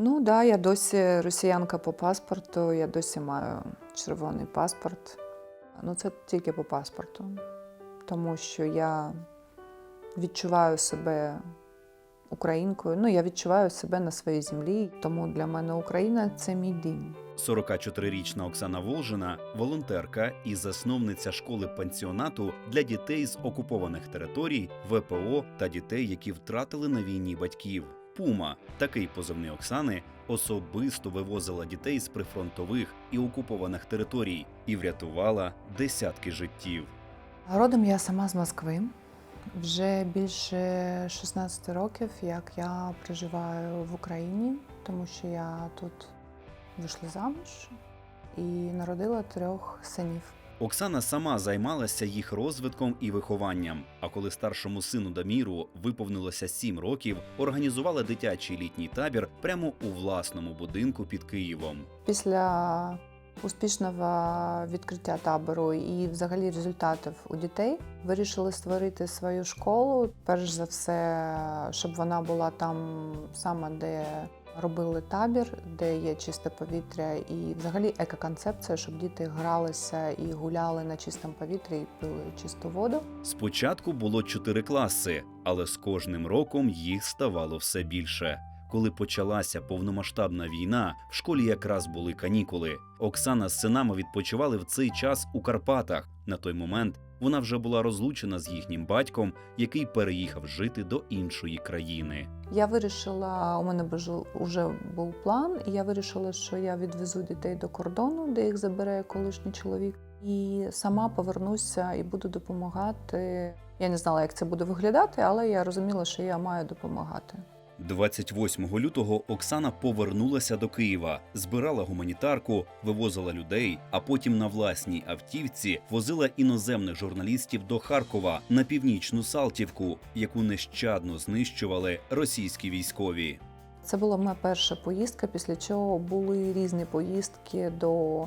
Ну так, да, я досі росіянка по паспорту, я досі маю червоний паспорт. Ну, це тільки по паспорту, тому що я відчуваю себе українкою. Ну, я відчуваю себе на своїй землі, тому для мене Україна це мій дім. 44-річна Оксана Волжина волонтерка і засновниця школи пансіонату для дітей з окупованих територій, ВПО та дітей, які втратили на війні батьків. Пума, такий позивний Оксани, особисто вивозила дітей з прифронтових і окупованих територій і врятувала десятки життів. Родом я сама з Москви. Вже більше 16 років, як я проживаю в Україні, тому що я тут вийшла замуж і народила трьох синів. Оксана сама займалася їх розвитком і вихованням. А коли старшому сину Даміру виповнилося сім років, організувала дитячий літній табір прямо у власному будинку під Києвом. Після успішного відкриття табору і взагалі результатів у дітей вирішили створити свою школу. Перш за все, щоб вона була там саме де робили табір, де є чисте повітря, і взагалі екоконцепція, щоб діти гралися і гуляли на чистому повітрі і пили чисту воду. Спочатку було чотири класи, але з кожним роком їх ставало все більше. Коли почалася повномасштабна війна, в школі якраз були канікули. Оксана з синами відпочивали в цей час у Карпатах. На той момент вона вже була розлучена з їхнім батьком, який переїхав жити до іншої країни. Я вирішила, у мене вже був план, і я вирішила, що я відвезу дітей до кордону, де їх забере колишній чоловік, і сама повернуся і буду допомагати. Я не знала, як це буде виглядати, але я розуміла, що я маю допомагати. 28 лютого Оксана повернулася до Києва, збирала гуманітарку, вивозила людей, а потім на власній автівці возила іноземних журналістів до Харкова на північну Салтівку, яку нещадно знищували російські військові. Це була моя перша поїздка, після чого були різні поїздки до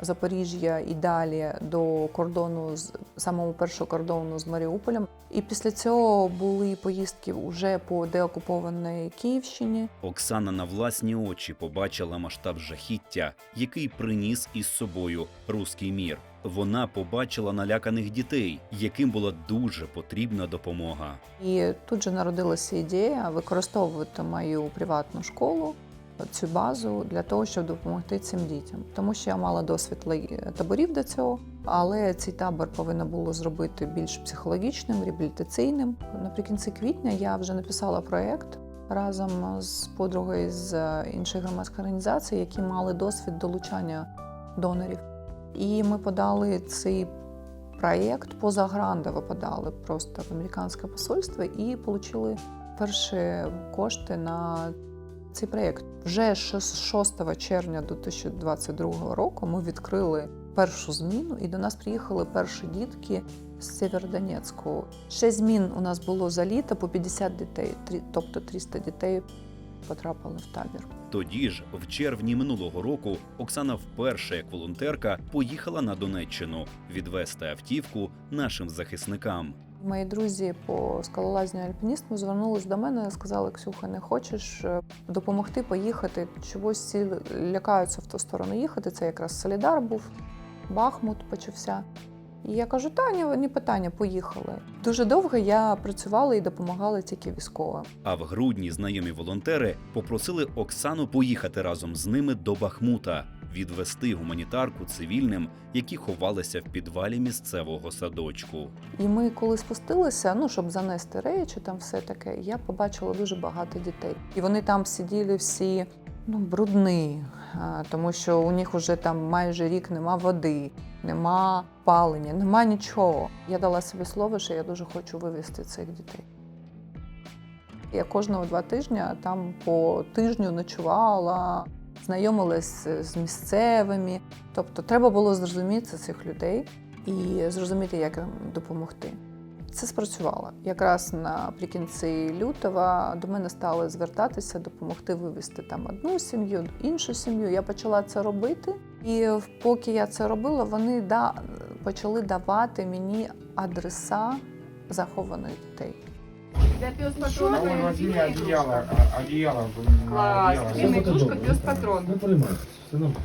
Запоріжжя і далі до кордону з самого першого кордону з Маріуполем. І після цього були поїздки вже по деокупованій Київщині. Оксана на власні очі побачила масштаб жахіття, який приніс із собою руський мір. Вона побачила наляканих дітей, яким була дуже потрібна допомога. І тут же народилася ідея використовувати мою приватну школу. Цю базу для того, щоб допомогти цим дітям, тому що я мала досвід таборів до цього, але цей табор повинно було зробити більш психологічним, реабілітаційним. Наприкінці квітня я вже написала проєкт разом з подругою з інших громадських організацій, які мали досвід долучання донорів. І ми подали цей проєкт позаграндово подали просто в американське посольство і отримали перші кошти на цей проєкт. Вже 6 червня 2022 року ми відкрили першу зміну, і до нас приїхали перші дітки з Сєвєродонецьку. Шість змін у нас було за літо по 50 дітей, тобто 300 дітей потрапили в табір. Тоді ж, в червні минулого року, Оксана вперше як волонтерка поїхала на Донеччину відвести автівку нашим захисникам. Мої друзі по скалолазню і альпіністу звернулись до мене і сказали: Ксюха, не хочеш е, допомогти поїхати? Чогось всі лякаються в ту сторону їхати. Це якраз Солідар був, Бахмут почався. І я кажу, та ні, ні питання, поїхали. Дуже довго я працювала і допомагала тільки військовим. А в грудні знайомі волонтери попросили Оксану поїхати разом з ними до Бахмута, відвести гуманітарку цивільним, які ховалися в підвалі місцевого садочку. І ми, коли спустилися, ну щоб занести речі, там все таке, я побачила дуже багато дітей. І вони там сиділи всі ну, брудні, тому що у них вже там майже рік нема води, нема палення, нема нічого. Я дала собі слово, що я дуже хочу вивезти цих дітей. Я кожного два тижні там по тижню ночувала, знайомилась з місцевими. Тобто треба було зрозуміти цих людей і зрозуміти, як їм допомогти. Це спрацювало. Якраз наприкінці лютого до мене стали звертатися, допомогти вивезти там одну сім'ю, іншу сім'ю. Я почала це робити. І поки я це робила, вони да, почали давати мені адреса захованих дітей. Для пес А патрона вон и возьми разделение одеяло, игрушка. а- одеяло. м, Класс. одеяло. Длинная игрушка, пес патрон. Не приймайте, все нормально.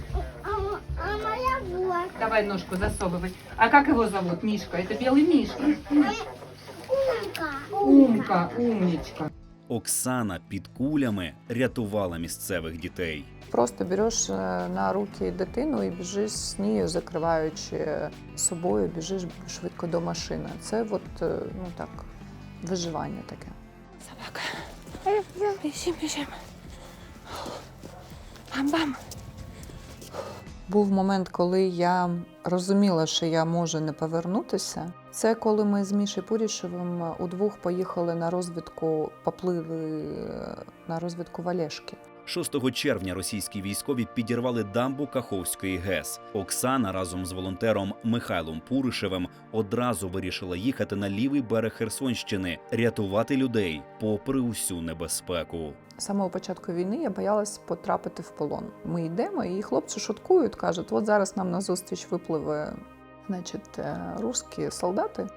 А моя вот. Давай ножку засовывай. А как его зовут? Мишка. Это белый Мишка. Умка. Умка, умничка. Оксана під кулями рятувала місцевих дітей. Просто береш е, на руки дитину і біжиш з нею, закриваючи собою, біжиш швидко до машини. Це от, е, ну так, виживання таке. Собака. Біжим, біжим. Бам-бам. Був момент, коли я розуміла, що я можу не повернутися. Це коли ми з Мішою Пурішевим удвох поїхали на розвідку, поплили е, на розвідку в Олешки. 6 червня російські військові підірвали дамбу Каховської ГЕС. Оксана разом з волонтером Михайлом Пуришевим одразу вирішила їхати на лівий берег Херсонщини, рятувати людей попри усю небезпеку. З самого початку війни я боялась потрапити в полон. Ми йдемо, і хлопці шуткують, кажуть: от зараз нам назустріч випливе значить, е, русські солдати.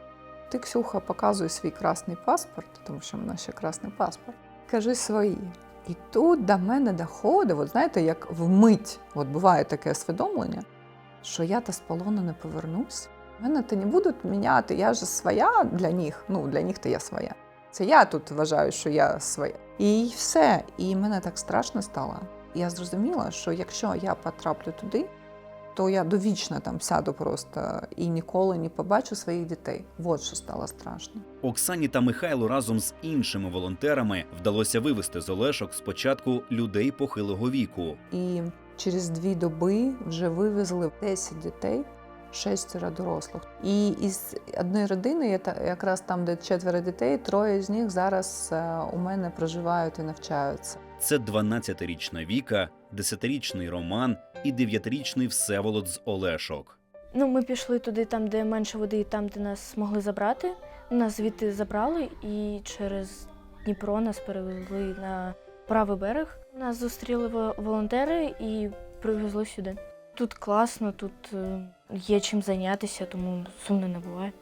Ти, Ксюха, показуй свій красний паспорт, тому що в мене ще красний паспорт. Кажи свої. І тут до мене доходить, от знаєте, як вмить, от буває таке усвідомлення, що я та з полону не повернусь. Мене то не будуть міняти, я ж своя для них. Ну, для них то я своя. Це я тут вважаю, що я своя. І все. І мене так страшно стало. Я зрозуміла, що якщо я потраплю туди, то я довічно там сяду просто і ніколи не побачу своїх дітей. От що стало страшно. Оксані та Михайлу разом з іншими волонтерами вдалося вивезти з Олешок спочатку людей похилого віку. І через дві доби вже вивезли 10 дітей, шестеро дорослих. І із одної родини, я якраз там, де четверо дітей, троє з них зараз е, у мене проживають і навчаються. Це 12-річна Віка, 10-річний Роман і 9-річний Всеволод з Олешок. Ну, ми пішли туди, там, де менше води, і там, де нас могли забрати. Нас звідти забрали і через Дніпро нас перевезли на правий берег. Нас зустріли волонтери і привезли сюди. Тут класно, тут е, є чим зайнятися, тому сумно не буває.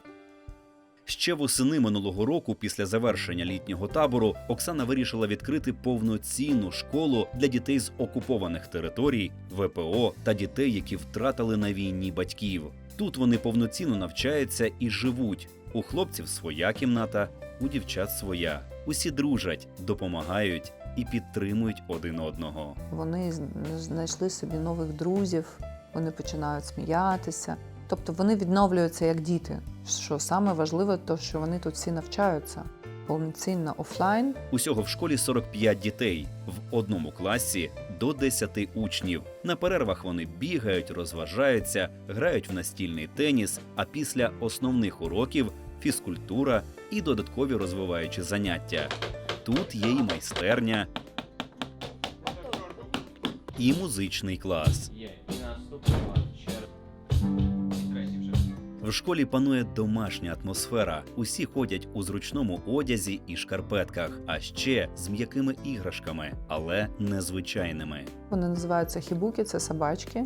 Ще восени минулого року, після завершення літнього табору, Оксана вирішила відкрити повноцінну школу для дітей з окупованих територій, ВПО та дітей, які втратили на війні батьків. Тут вони повноцінно навчаються і живуть. У хлопців своя кімната, у дівчат своя. Усі дружать, допомагають і підтримують один одного. Вони знайшли собі нових друзів, вони починають сміятися. Тобто вони відновлюються як діти. Що саме важливе, то що вони тут всі навчаються повноцінно офлайн. Усього в школі 45 дітей, в одному класі до 10 учнів. На перервах вони бігають, розважаються, грають в настільний теніс, а після основних уроків фізкультура і додаткові розвиваючі заняття. Тут є і майстерня, і музичний клас. В школі панує домашня атмосфера. Усі ходять у зручному одязі і шкарпетках, а ще з м'якими іграшками, але незвичайними. Вони називаються хібуки, це собачки.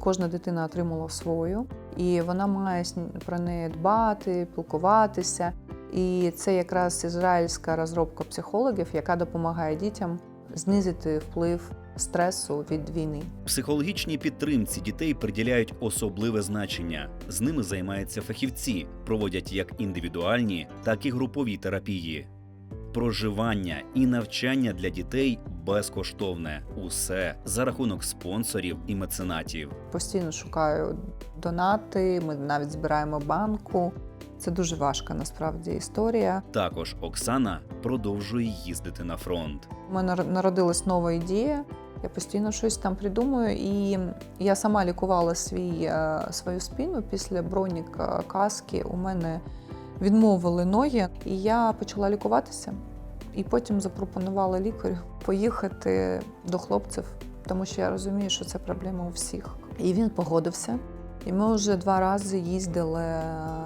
Кожна дитина отримала свою, і вона має про неї дбати, пілкуватися. І це якраз ізраїльська розробка психологів, яка допомагає дітям знизити вплив стресу від війни. Психологічній підтримці дітей приділяють особливе значення. З ними займаються фахівці, проводять як індивідуальні, так і групові терапії. Проживання і навчання для дітей безкоштовне. Усе за рахунок спонсорів і меценатів. Постійно шукаю донати. Ми навіть збираємо банку. Це дуже важка насправді історія. Також Оксана продовжує їздити на фронт. У мене народилась нова ідея. Я постійно щось там придумую, і я сама лікувала свій, е, свою спину після броніка каски. У мене відмовили ноги, і я почала лікуватися. І потім запропонувала лікарю поїхати до хлопців, тому що я розумію, що це проблема у всіх. І він погодився. І ми вже два рази їздили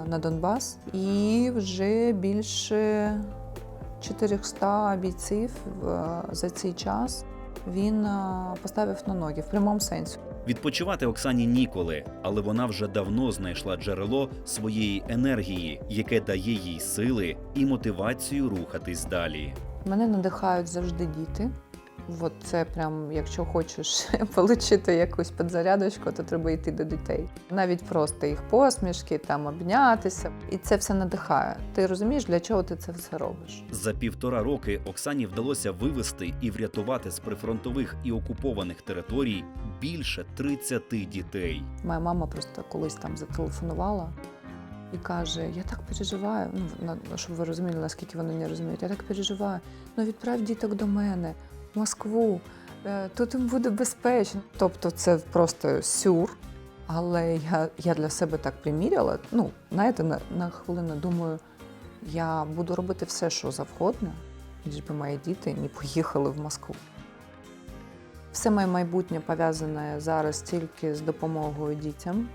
на Донбас, і вже більше 400 бійців е, за цей час він поставив на ноги в прямому сенсі. Відпочивати Оксані ніколи, але вона вже давно знайшла джерело своєї енергії, яке дає їй сили і мотивацію рухатись далі. Мене надихають завжди діти. От це прям, якщо хочеш отримати якусь підзарядочку, то треба йти до дітей. Навіть просто їх посмішки, там обнятися. І це все надихає. Ти розумієш, для чого ти це все робиш? За півтора роки Оксані вдалося вивести і врятувати з прифронтових і окупованих територій більше 30 дітей. Моя мама просто колись там зателефонувала і каже: Я так переживаю. Ну, щоб ви розуміли, наскільки вони не розуміють, я так переживаю. Ну відправ діток до мене, Москву, е, тут їм буде безпечно. Тобто це просто сюр. Але я, я для себе так приміряла. Ну, знаєте, на, на хвилину думаю, я буду робити все, що завгодно, ніж би мої діти не поїхали в Москву. Все моє майбутнє пов'язане зараз тільки з допомогою дітям,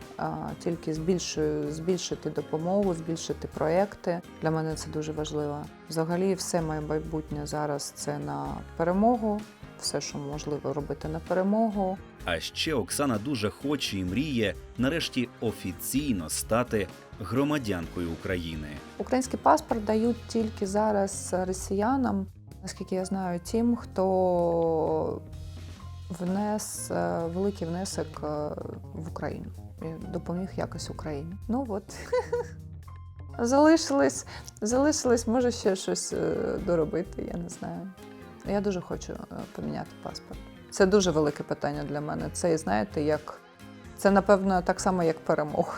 тільки збільшую, збільшити допомогу, збільшити проекти. Для мене це дуже важливо. Взагалі, все моє майбутнє зараз це на перемогу, все, що можливо робити на перемогу. А ще Оксана дуже хоче і мріє нарешті офіційно стати громадянкою України. Український паспорт дають тільки зараз росіянам, наскільки я знаю, тим, хто внес е, великий внесок е, в Україну і допоміг якось Україні. Ну от. Залишилось, залишилось, може ще щось е, доробити, я не знаю. Я дуже хочу поміняти паспорт. Це дуже велике питання для мене. Це, знаєте, як це, напевно, так само, як перемога.